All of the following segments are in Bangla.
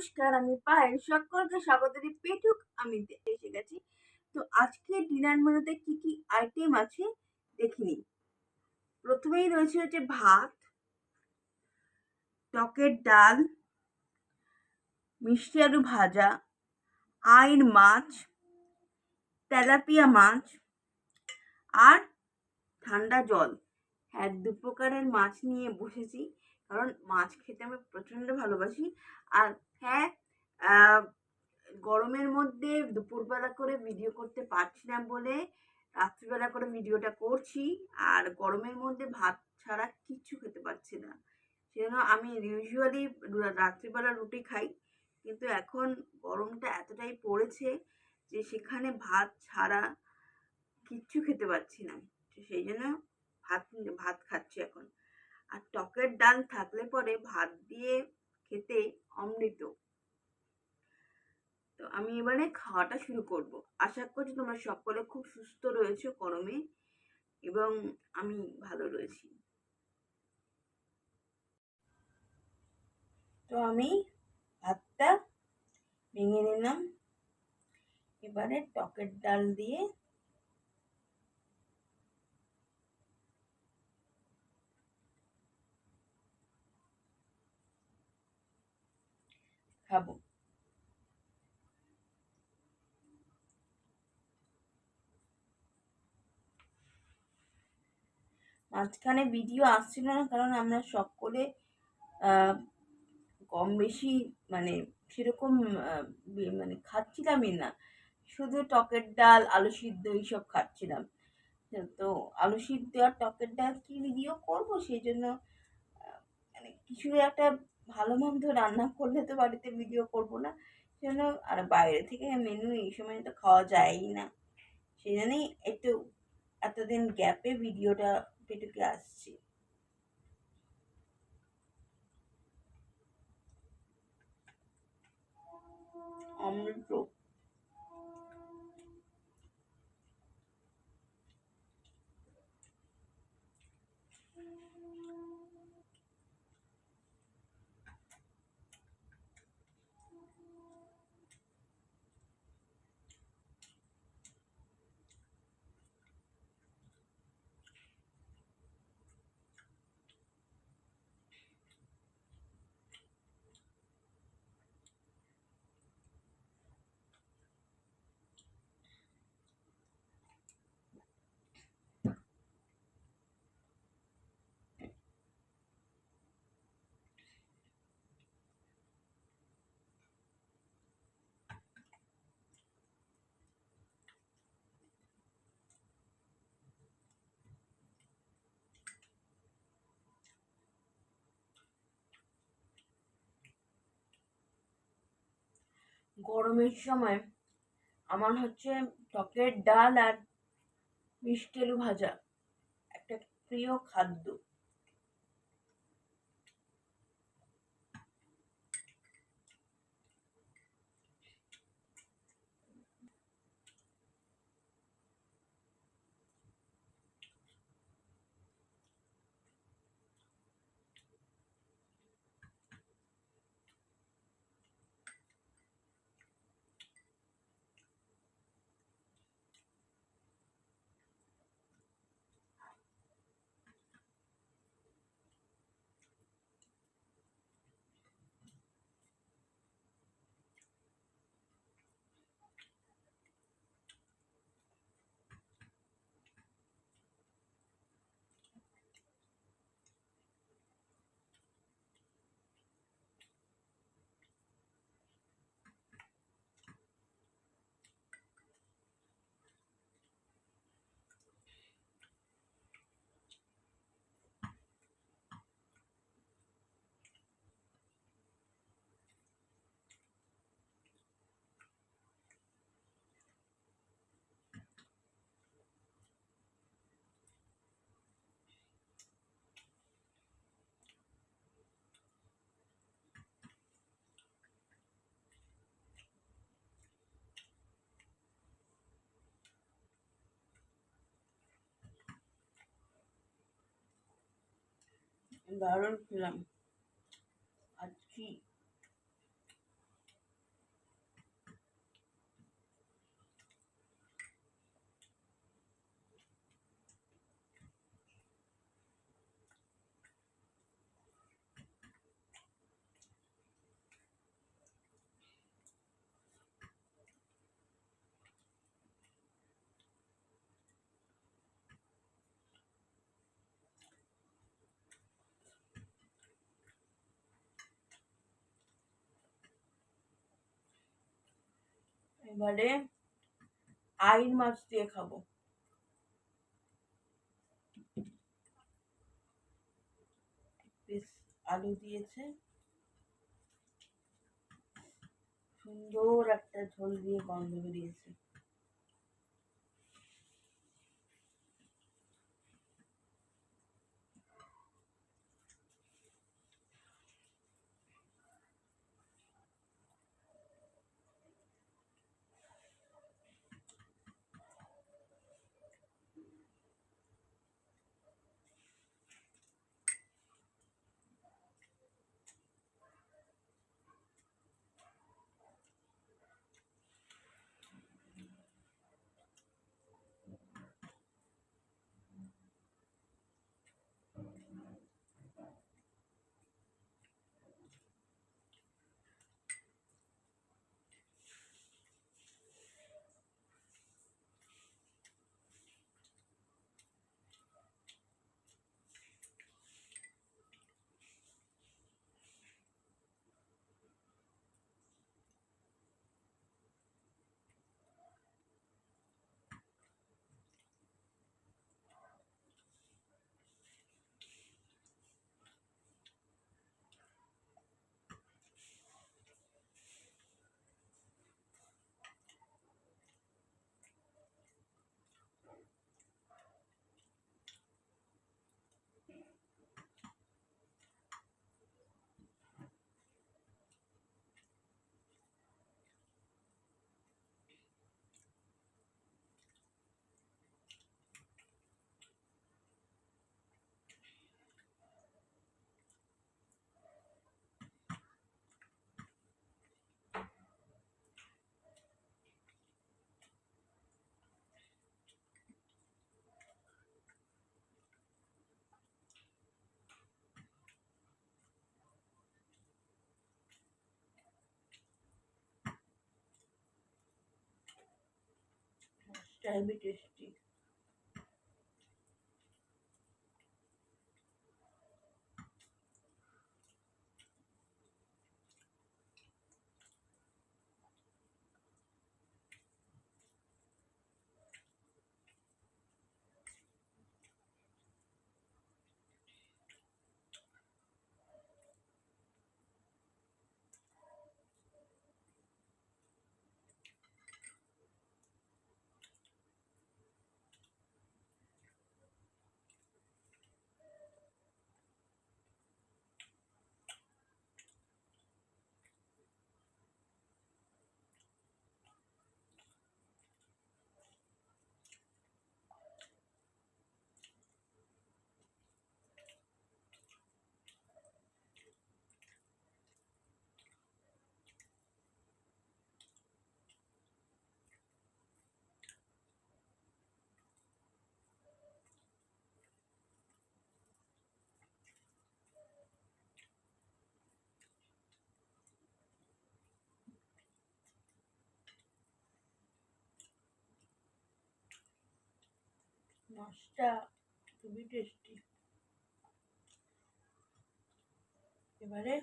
নমস্কার, আমি পায়েল সকলকে স্বাগত পেটুক আমি এসে গেছি। তো আজকে ডিনার মেনুতে কি কি আইটেম আছে দেখিনি প্রথমেই রয়েছে হচ্ছে ভাত, টকের ডাল, মিষ্টি আলু ভাজা আইন মাছ, তেলাপিয়া মাছ, আর ঠান্ডা জল। হ্যাঁ দু প্রকারের মাছ নিয়ে বসেছি। কারণ মাছ খেতে আমি প্রচণ্ড ভালোবাসি। আর হ্যাঁ গরমের মধ্যে দুপুরবেলা করে ভিডিও করতে পারছি না বলে রাত্রিবেলা করে ভিডিওটা করছি। আর গরমের মধ্যে ভাত ছাড়া কিচ্ছু খেতে পারছি না। সেজন্য আমি ইউজুয়ালি রাত্রিবেলা রুটি খাই। কিন্তু এখন গরমটা এতটাই পড়েছে যে সেখানে ভাত ছাড়া কিচ্ছু খেতে পারছি না। সেই জন্য ভাত ভাত খাচ্ছি এখন। আর টকের ডাল থাকলে পরে ভাত দিয়ে খেতে অমৃত। তো আমি এবারে খাওয়াটা শুরু করব। আশা করছি তোমরা সকলে খুব সুস্থ রয়েছে গরমে এবং আমি ভালো রয়েছি। তো আমি ভাতটা ভেঙে নিলাম। এবারে টকের ডাল দিয়ে খাব। মাঝখানে ভিডিও আসছিল না কারণ আমরা সকলে কম বেশি মানে সেরকম মানে খাচ্ছিলামই না। শুধু টকের ডাল, আলু সিদ্ধ এইসব খাচ্ছিলাম। তো আলু সিদ্ধ আর টকের ডাল কি ভিডিও করব? সেই জন্য মানে কিছু একটা ভালো মন্দ রান্না করলে তো বাড়িতে ভিডিও করব না। সেজন্য আর বাইরে থেকে মেনু এই সময় তো খাওয়া যায়ই না। সেই জন্যই একটু এতদিন গ্যাপে ভিডিওটা পেটুকে আসছি। অমৃত গরমের সময় আমার হচ্ছে টকের ডাল আর মিষ্টি আলু ভাজা একটা প্রিয় খাদ্য। দারুণ খেলাম। আজকে এবারে আইন মাছ দিয়ে খাব। আলু দিয়েছে। সুন্দর একটা ঝোল দিয়ে গন্ধ বেরিয়েছে। মাছটা হেবি টেস্টি মাছটা খুবই টেস্টি এবারে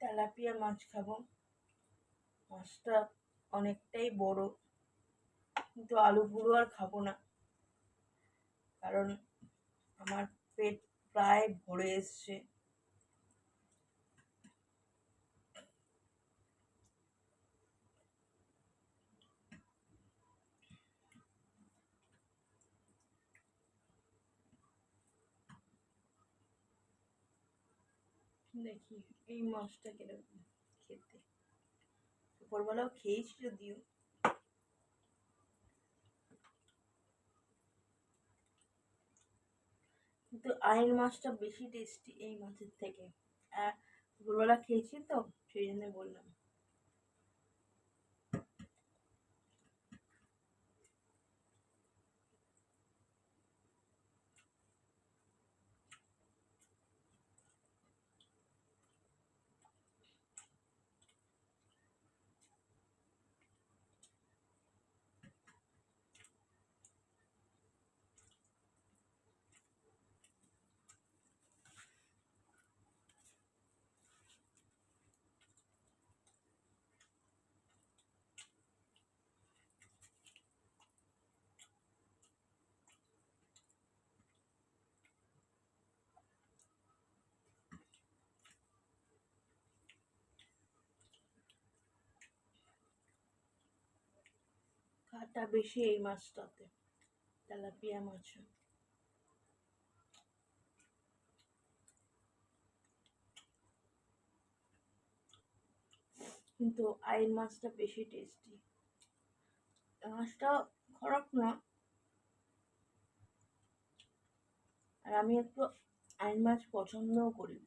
তেলাপিয়া মাছ খাব। মাছটা অনেকটাই বড়, কিন্তু আলু পুরো আর খাব না। কারণ আমার পেট প্রায় ভরে এসছে। দেখি এই মাছটা কীরকম খেতে। উপরবেলাও খেয়েছি যদিও কিন্তু আইন মাছটা বেশি টেস্টি এই মাছের থেকে। ভোরবেলা খেয়েছি তো সেই জন্য বললাম। কাটা বেশি এই মাছটাতে। তেলাপিয়া মাছে। কিন্তু আইল মাছটা বেশি টেস্টি মাছটা খারাপ না। আর আমি একটু আইল মাছ পছন্দও করি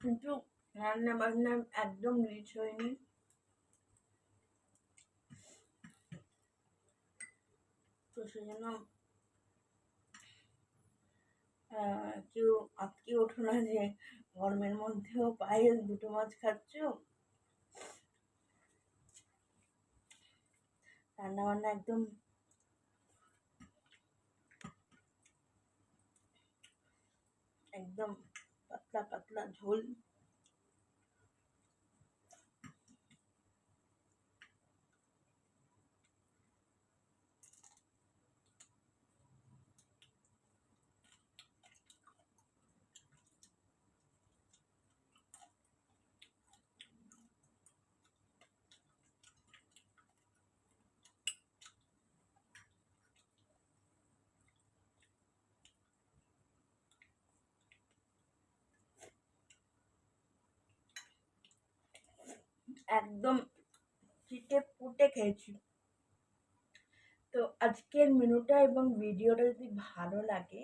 কিন্তু রান্না বান্না একদম রিচ হয়নি। তো সেজন্য কেউ আটকে ওঠো না যে গরমের মধ্যেও পায়েল দুটো মাছ খাচ্ছ। রান্না বান্না একদম একদম Dapat. একদম চিটে পুটে খেয়েছি। তো আজকের মেনুটা এবং ভিডিওটা যদি ভালো লাগে,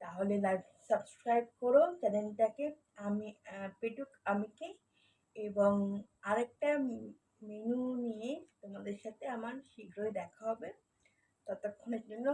তাহলে লাইক সাবস্ক্রাইব করো চ্যানেলটাকে আমি পেটুক আমিকে এবং আরেকটা মেনু নিয়ে তোমাদের সাথে আমার শীঘ্রই দেখা হবে। ততক্ষণের জন্য